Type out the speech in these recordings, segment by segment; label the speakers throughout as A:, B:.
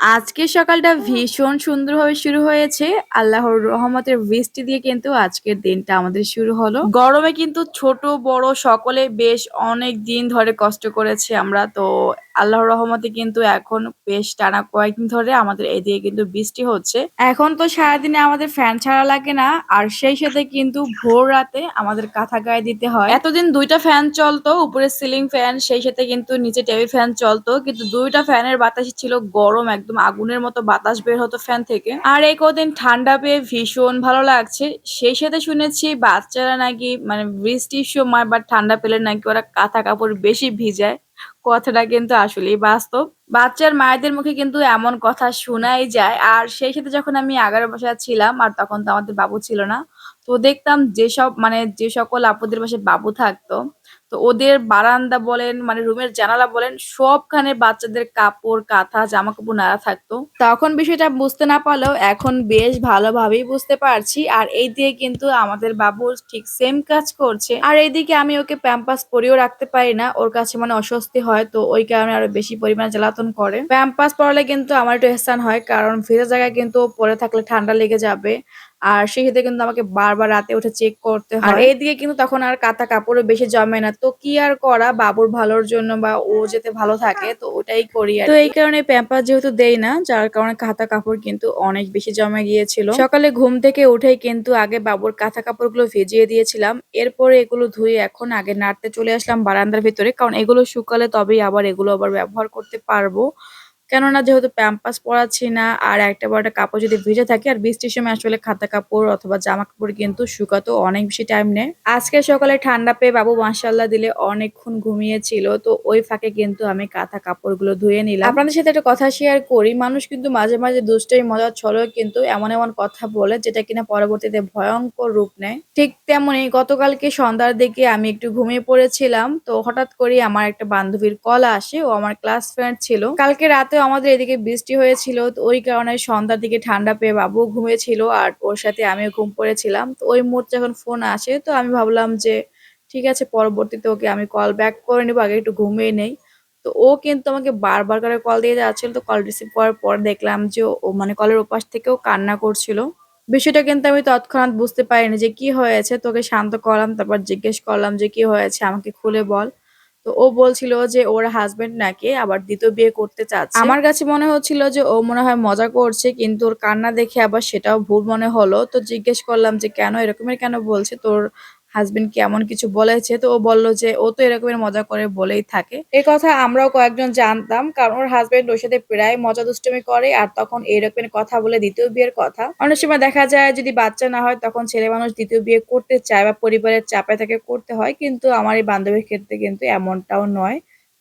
A: আজকের সকালটা ভীষণ সুন্দরভাবে শুরু হয়েছে। আল্লাহর রহমতের বৃষ্টি দিয়ে কিন্তু আজকের দিনটা আমাদের শুরু হলো। গরমে কিন্তু ছোট, বড় সকলে বেশ অনেক দিন ধরে কষ্ট করেছে আমরা। তো আল্লাহর রহমতে কিন্তু এখন বেশ টানা কয়েকদিন ধরে আমাদের এদিকে কিন্তু বৃষ্টি হচ্ছে। এখন তো সারাদিনে আমাদের ফ্যান ছাড়া লাগে না। আর সেই সাথে কিন্তু ভোর রাতে আমাদের কাঁথা গায়ে দিতে হয়। এতদিন দুইটা ফ্যান চলতো, উপরে সিলিং ফ্যান, সেই সাথে কিন্তু নিচে টেবিল ফ্যান চলতো, কিন্তু দুইটা ফ্যানের বাতাসই ছিল গরম, একদম আগুনের মতো বাতাস বের হতো ফ্যান থেকে আর এই কদিন ঠান্ডা পেয়ে ভীষণ ভালো লাগছে সেই সাথে শুনেছি বাচ্চারা নাকি মানে বৃষ্টির সময় বা ঠান্ডা পেলে নাকি ওরা কাঁথা কাপড় বেশি ভিজায় কথাটা কিন্তু আসলেই বাস্তব। বাচ্চার মায়েদের মুখে কিন্তু এমন কথা শোনাই যায়। আর সেই সাথে যখন আমি এগারো বসে ছিলাম, আর তখন তো আমাদের বাবু ছিল না তো দেখতাম যেসব মানে যে সকল আপুদের পাশে বাবু থাকতো, তো ওদের বারান্দা বলেন মানে রুমের জানালা বলেন, সবখানে বাচ্চাদের কাপড়, কাঁথা জামা কাপড় নাড়া থাকতো। তখন বিষয়টা বুঝতে না পারলেও এখন বেশ ভালোভাবেই বুঝতে পারছি। আর এই দিয়ে কিন্তু আমাদের বাবু ঠিক সেম কাজ করছে। আর এইদিকে আমি ওকে প্যাম্পাস পরিয়েও রাখতে পারি না। ওর কাছে মানে অস্বস্তি হয়, তো ওই কারণে আরও বেশি পরিমাণে জ্বালাতন করে। প্যাম্পাস পরালে কিন্তু আমার একটু এহসান হয়, কারণ ফ্রিজের জায়গায় কিন্তু পরে থাকলে ঠান্ডা লেগে যাবে। আর সেই সাথে কিন্তু আমাকে বারবার রাতে উঠে চেক করতে হয়। আর এইদিকে কিন্তু তখন আর কাঁথা কাপড়ও বেশি জমে না। তো কি আর করা? বাবুর ভালোর জন্য বা ও যেতে ভালো থাকে তো ওটাই করি তো এই কারণে প্যাম্পাস যেহেতু দেই না যার কারণে কাঁথা কাপড় কিন্তু অনেক বেশি জমে গিয়েছিল। সকালে ঘুম থেকে উঠেই কিন্তু আগে বাবুর কাঁথা কাপড়গুলো ভিজিয়ে দিয়েছিলাম। এরপরে এগুলো ধুয়ে এখন আগে নাড়তে চলে আসলাম বারান্দার ভিতরে। কারণ এগুলো শুকালে তবেই আবার এগুলো আবার ব্যবহার করতে পারব। কেননা যেহেতু প্যাম্পাস পরাচ্ছি না, আর একটা বড় একটা কাপড় যদি ভিজে থাকে, আর বৃষ্টির সময় আসলে খাতা কাপড় অথবা জামা কাপড় কিন্তু শুকাতো অনেক বেশি টাইম নেয়। আজকে সকালে ঠান্ডা পেয়ে বাবু মাসাল্লাহ দিলে অনেকক্ষণ ঘুমিয়েছিল, তো ওই ফাঁকে কিন্তু আমি কাঁথা কাপড়গুলো ধুয়ে নিলাম। আপনাদের সাথে একটা কথা শেয়ার করি, মানুষ কিন্তু মাঝে মাঝে দুষ্টই মজার ছলেও কিন্তু এমন এমন কথা বলে, যেটা কিনা পরবর্তীতে ভয়ঙ্কর রূপ নেয়। ঠিক তেমনই গতকালকে সন্ধ্যার দিকে আমি একটু ঘুমিয়ে পড়েছিলাম, তো হঠাৎ করে আমার একটা বান্ধবীর কল আসে, ও আমার ক্লাস ফ্রেন্ড ছিল। কালকে রাতে আমাদের এদিকে বৃষ্টি হয়েছিল, তো ওই কারণে সন্ধ্যার দিকে ঠান্ডা পেয়ে বাবু ঘুমিয়েছিল আর ওর সাথে আমিও ঘুম পড়েছিলাম। তো ওই মুহূর্তে যখন ফোন আসে, তো আমি ভাবলাম যে, ঠিক আছে, পরবর্তীতে ওকে আমি কল ব্যাক করে নিবো, আগে একটু ঘুমিয়ে নেই। তো ও কিন্তু আমাকে বারবার করে কল দিয়ে যাচ্ছিল, তো কল রিসিভ করার পর দেখলাম যে, ও মানে কলের ওপাশ থেকেও কান্না করছিল। বিষয়টা কিন্তু আমি তৎক্ষণাৎ বুঝতে পারিনি যে, কি হয়েছে? তোকে শান্ত করলাম, তারপর জিজ্ঞেস করলাম যে, কি হয়েছে? আমাকে খুলে বল। ও বলছিল যে ওর হাজবেন্ড নাকি আবার দ্বিতীয় বিয়ে করতে চাচ্ছে। আমার কাছে মনে হচ্ছিল যে ও মনে হয় মজা করছে, কিন্তু ওর কান্না দেখে আবার সেটাও ভুল মনে হলো। তো জিজ্ঞেস করলাম যে কেন, এরকমের কেন বলছে? তোর হাজবেন্ড কি এমন কিছু বলেছে? তো ও বলল যে, ও তো এরকমের মজা করে বলেই থাকে। এ কথা আমরাও কয়েকজন জানতাম, কারণ ওর হাজবেন্ড ওর সাথে প্রায় মজা দুষ্টমি করে, আর তখন এরকমের কথা বলে দ্বিতীয় বিয়ের কথা। অনেক সময় দেখা যায় যদি বাচ্চা না হয়, তখন ছেলে মানুষ দ্বিতীয় বিয়ে করতে চায় বা পরিবারের চাপে তাকে করতে হয়, কিন্তু আমার এই বান্ধবীর ক্ষেত্রে কিন্তু এমনটাও নয়।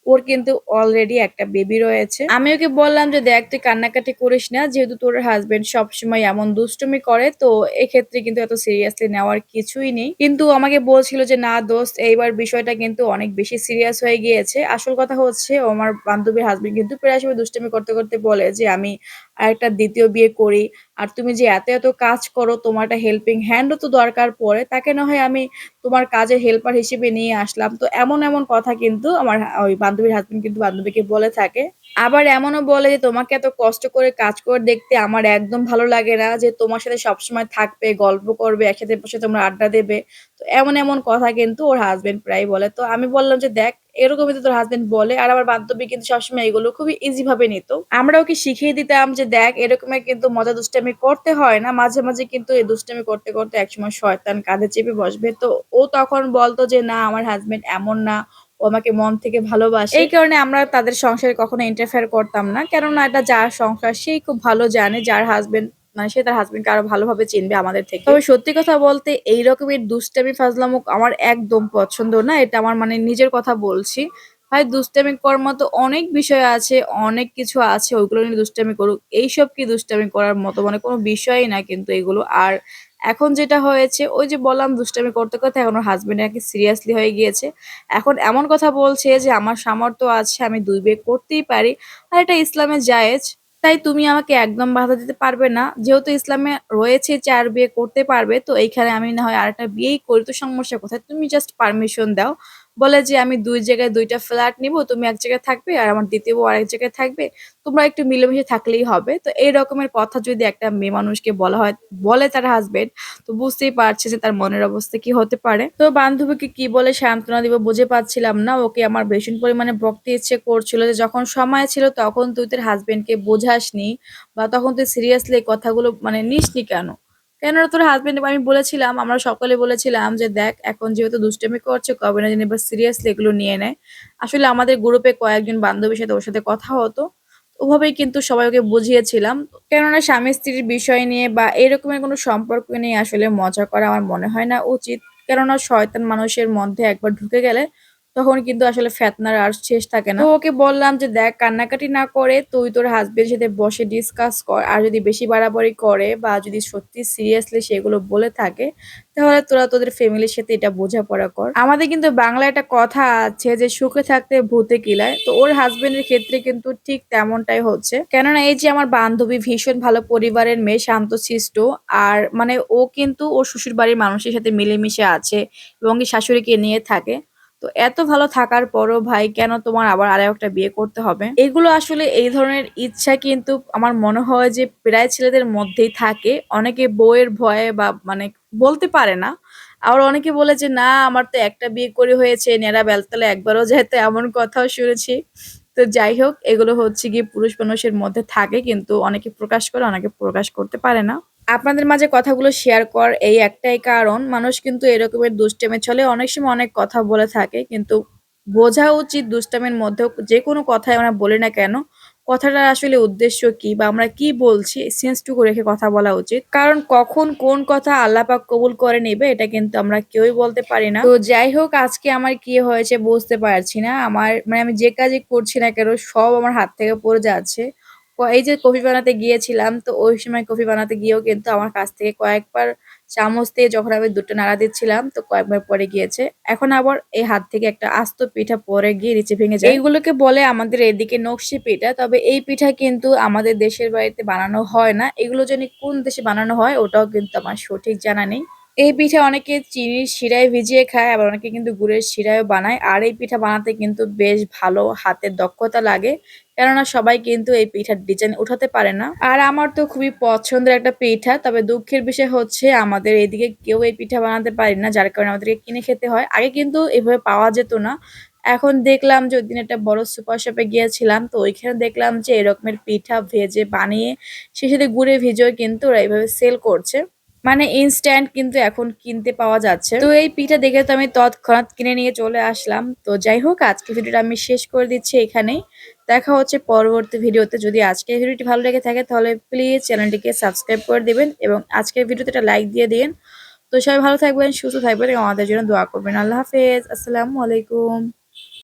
A: ওর কিন্তু অলরেডি একটা বেবি রয়েছে। আমি ওকে বললাম যে, দেখ, তুই কান্নাকাটি করিস না, যেহেতু তোর হাজবেন্ড সবসময় এমন দুষ্টুমি করে, তো এক্ষেত্রে কিন্তু এত সিরিয়াসলি নেওয়ার কিছুই নেই। কিন্তু আমাকে বলছিল যে, না দোস্ত, এইবার বিষয়টা কিন্তু অনেক বেশি সিরিয়াস হয়ে গিয়েছে। আসল কথা হচ্ছে আমার বান্ধবীর হাজবেন্ড কিন্তু প্রায় সময় দুষ্টুমি করতে করতে বলে যে, আমি আরেকটা দ্বিতীয় বিয়ে করি। আর তুমি যে এত এত কাজ করো তোমার একটা হেল্পিং হ্যান্ডও তো দরকার পড়ে। তাকে না হয় আমি তোমার কাজের হেল্পার হিসেবে নিয়ে আসলাম। তো এমন এমন কথা কিন্তু আমার ওই বান্ধবীর হাজবেন্ড কিন্তু বান্ধবীকে বলে থাকে। আবার এমনও বলে যে, তোমাকে এত কষ্ট করে কাজ করে দেখতে আমার একদম ভালো লাগে না। যে তোমার সাথে সবসময় থাকবে, গল্প করবে, একসাথে বসে তোমরা আড্ডা দেবে। তো এমন এমন কথা কিন্তু ওর হাজবেন্ড প্রায় বলে। তো আমি বললাম যে, দেখ এরকমই তো তোর হাজবেন্ড বলে, আর আমার বান্ধবী কিন্তু সবসময় এগুলো খুবই ইজি ভাবে নিত। আমরা ওকে শিখিয়ে দিতাম যে দেখ এরকমের কিন্তু মজা দুষ্টামি করতে হয় না, মাঝে মাঝে কিন্তু এই দুষ্টামি করতে করতে একসময় শয়তান কাঁধে চেপে বসবে। তো ও তখন বলতো যে, না, আমার হাজবেন্ড এমন না, ও আমাকে মন থেকে ভালোবাসে। এই কারণে আমরা তাদের সংসারে কখনো ইন্টারফেয়ার করতাম না, কেননা এটা যার সংসার, সেই খুব ভালো জানে যার হাজবেন্ড মানে সে তার হাজবেন্ডকে আরও ভালোভাবে চিনবে আমাদের থেকে। তবে সত্যি কথা বলতে এই রকমের দুষ্টামি ফাজলামো আমার একদম পছন্দ না, এটা আমার মানে নিজের কথা বলছি। ভাই, দুষ্টামি করার মতো অনেক বিষয় আছে, অনেক কিছু আছে, ওইগুলো নিয়ে দুষ্টামি করুক। এইসব কি দুষ্টামি করার মতো? মানে কোনো বিষয়ই না কিন্তু এগুলো। আর এখন যেটা হয়েছে, ওই যে বললাম দুষ্টামি করতে করতে এখন ওর হাজবেন্ড নাকি সিরিয়াসলি হয়ে গিয়েছে। এখন এমন কথা বলছে যে, আমার সামর্থ্য আছে, আমি দুই বিয়ে করতেই পারি। আর এটা ইসলামে জায়েজ। তাই তুমি আমাকে একদম বাধা দিতে পারবে না। যেহেতু ইসলামে রয়েছে, চার বিয়ে করতে পারবে, তো এইখানে আমি না হয় আরেকটা বিয়েই করি। তো সমস্যা কোথায়? তুমি জাস্ট পারমিশন দাও। বলে যে, আমি দুই জায়গায় দুইটা ফ্ল্যাট নিব, তুমি এক জায়গায় থাকবে আর আমার দ্বিতীয় বউ আরেক জায়গায় থাকবে। তোমরা একটু মিলেমিশে থাকলেই হবে। তো এই রকমের কথা যদি একটা মেয়ে মানুষকে বলা হয়, বলে তার হাজবেন্ড তো বুঝতেই পারছে যে তার মনের অবস্থা কি হতে পারে। তো বান্ধবীকে কি বলে সান্ত্বনা দিব বুঝে পাচ্ছিলাম না। ওকে আমার ভীষণ পরিমাণে বকতে ইচ্ছে করছিল যে, যখন সময় ছিল তখন তুই তোর হাজবেন্ডকে বোঝাসনি বা তখন তুই সিরিয়াসলি কথাগুলো মানে নিসনি কেন? কেননা তোর হাজবেন্ড আমি বলেছিলাম, আমরা সকলে বলেছিলাম যে দেখ, এখন যেহেতু দুষ্টামি করছে, কবে না জানি এবার সিরিয়াসলি এগুলো নিয়ে নেয় আসলে আমাদের গ্রুপে কয়েকজন বান্ধবীর সাথে ওর সাথে কথা হতো, ওভাবেই কিন্তু সবাই ওকে বুঝিয়েছিলাম। কেননা স্বামী স্ত্রীর বিষয় নিয়ে বা এরকমের কোনো সম্পর্ক নিয়ে আসলে মজা করা আমার মনে হয় না উচিত। কেননা শয়তান মানুষের মধ্যে একবার ঢুকে গেলে তখন কিন্তু আসলে ফেতনার আর শেষ থাকে না। ওকে বললাম যে, দেখ, কান্নাকাটি না করে তুই তোর হাজবেন্ডের সাথে বসে ডিসকাস কর। আর যদি বেশি বাড়াবাড়ি করে বা যদি সত্যি সিরিয়াসলি সেগুলো বলে থাকে, তাহলে তোরা তোদের ফ্যামিলির সাথে এটা বোঝাপড়া কর। আমাদের কিন্তু বাংলা একটা কথা আছে যে, সুখে থাকতে ভূতে কিলায়। তো ওর হাজবেন্ডের ক্ষেত্রে কিন্তু ঠিক তেমনটাই হচ্ছে। কেননা এই যে আমার বান্ধবী ভীষণ ভালো পরিবারের মেয়ে, শান্ত শান্তশিষ্ট আর মানে ও কিন্তু ওর শ্বশুর বাড়ির মানুষের সাথে মিলেমিশে আছে এবং শাশুড়িকে নিয়ে থাকে। তো এত ভালো থাকার পরও ভাই কেন তোমার আবার আরও একটা বিয়ে করতে হবে? এগুলো আসলে এই ধরনের ইচ্ছা কিন্তু আমার মনে হয় যে প্রায় ছেলেদের মধ্যেই থাকে। অনেকে বউয়ের ভয়ে বা মানে বলতে পারে না। আবার অনেকে বলে যে, না, আমার তো একটা বিয়ে করে হয়েছে, নেড়া বেলতলা একবারও যেতে এমন কথাও শুনেছি। তো যাই হোক, এগুলো হচ্ছে গিয়ে পুরুষ মানুষের মধ্যে থাকে, কিন্তু অনেকে প্রকাশ করে, অনেকে প্রকাশ করতে পারে না। আপনাদের মাঝে কথাগুলো শেয়ার কর এই একটাই কারণ, মানুষ কিন্তু এরকমের দুষ্টেমে চলে অনেক সময় অনেক কথা বলে থাকে, কিন্তু বোঝা উচিত দুষ্টামের মধ্যেও যে কোনো কথাই আমরা বলি না কেন কথাটার আসলে উদ্দেশ্য কি বা আমরা কি বলছি সেন্সটুকু রেখে কথা বলা উচিত। কারণ কখন কোন কথা আল্লাহ পাক কবুল করে নেবে, এটা কিন্তু আমরা কেউই বলতে পারি না। তো যাই হোক, আজকে আমার কি হয়েছে বুঝতে পারছি না। আমার মানে আমি যে কাজই করছি না কেন, সব আমার হাত থেকে পড়ে যাচ্ছে। এই যে কফি বানাতে গিয়েছিলাম, তো ওই সময় কফি বানাতে গিয়েও কিন্তু আমার কাছ থেকে কয়েকবার চামচ দিয়ে যখন আমি দুটো নাড়া দিচ্ছিলাম, তো কয়েকবার পরে গিয়েছে। এখন আবার এই হাত থেকে একটা আস্ত পিঠা পরে গিয়ে নিচে ভেঙে যায়। এইগুলোকে বলে আমাদের এদিকে নকশি পিঠা, তবে এই পিঠা কিন্তু আমাদের দেশের বাড়িতে বানানো হয় না। এগুলো যেন কোন দেশে বানানো হয়, ওটাও কিন্তু আমার সঠিক জানা নেই। এই পিঠা অনেকে চিনির শিরায় ভিজিয়ে খায়, আবার অনেকে কিন্তু গুড়ের শিরায়ও বানায়। আর এই পিঠা বানাতে কিন্তু বেশ ভালো হাতের দক্ষতা লাগে, কেননা সবাই কিন্তু এই পিঠার ডিজাইন উঠাতে পারে না। আর আমার তো খুবই পছন্দের একটা পিঠা, তবে দুঃখের বিষয় হচ্ছে আমাদের এদিকে কেউ এই পিঠা বানাতে পারি না, যার কারণে আমাদেরকে কিনে খেতে হয়। আগে কিন্তু এভাবে পাওয়া যেত না, এখন দেখলাম যে ওইদিন একটা বড় সুপার শপে গিয়েছিলাম, তো ওইখানে দেখলাম যে এরকমের পিঠা ভেজে বানিয়ে সে সাথে গুড়ে ভিজেও কিন্তু ওরা এইভাবে সেল করছে। মানে ইনস্ট্যান্ট কিন্তু এখন কিনতে পাওয়া যাচ্ছে। তো এই পিঠা দেখে তো আমি তৎক্ষণাৎ কিনে নিয়ে চলে আসলাম। তো যাই হোক, আজকে ভিডিওটা আমি শেষ করে দিচ্ছি এখানেই। দেখা হচ্ছে পরবর্তী ভিডিওতে। যদি আজকের ভিডিওটি ভালো লেগে থাকে, তাহলে প্লিজ চ্যানেলটিকে সাবস্ক্রাইব করে দিবেন এবং আজকের ভিডিওতে একটা লাইক দিয়ে দিন। তো সবাই ভালো থাকবেন, সুস্থ থাকবেন এবং আমাদের জন্য দোয়া করবেন। আল্লাহ হাফেজ। আসসালামু আলাইকুম।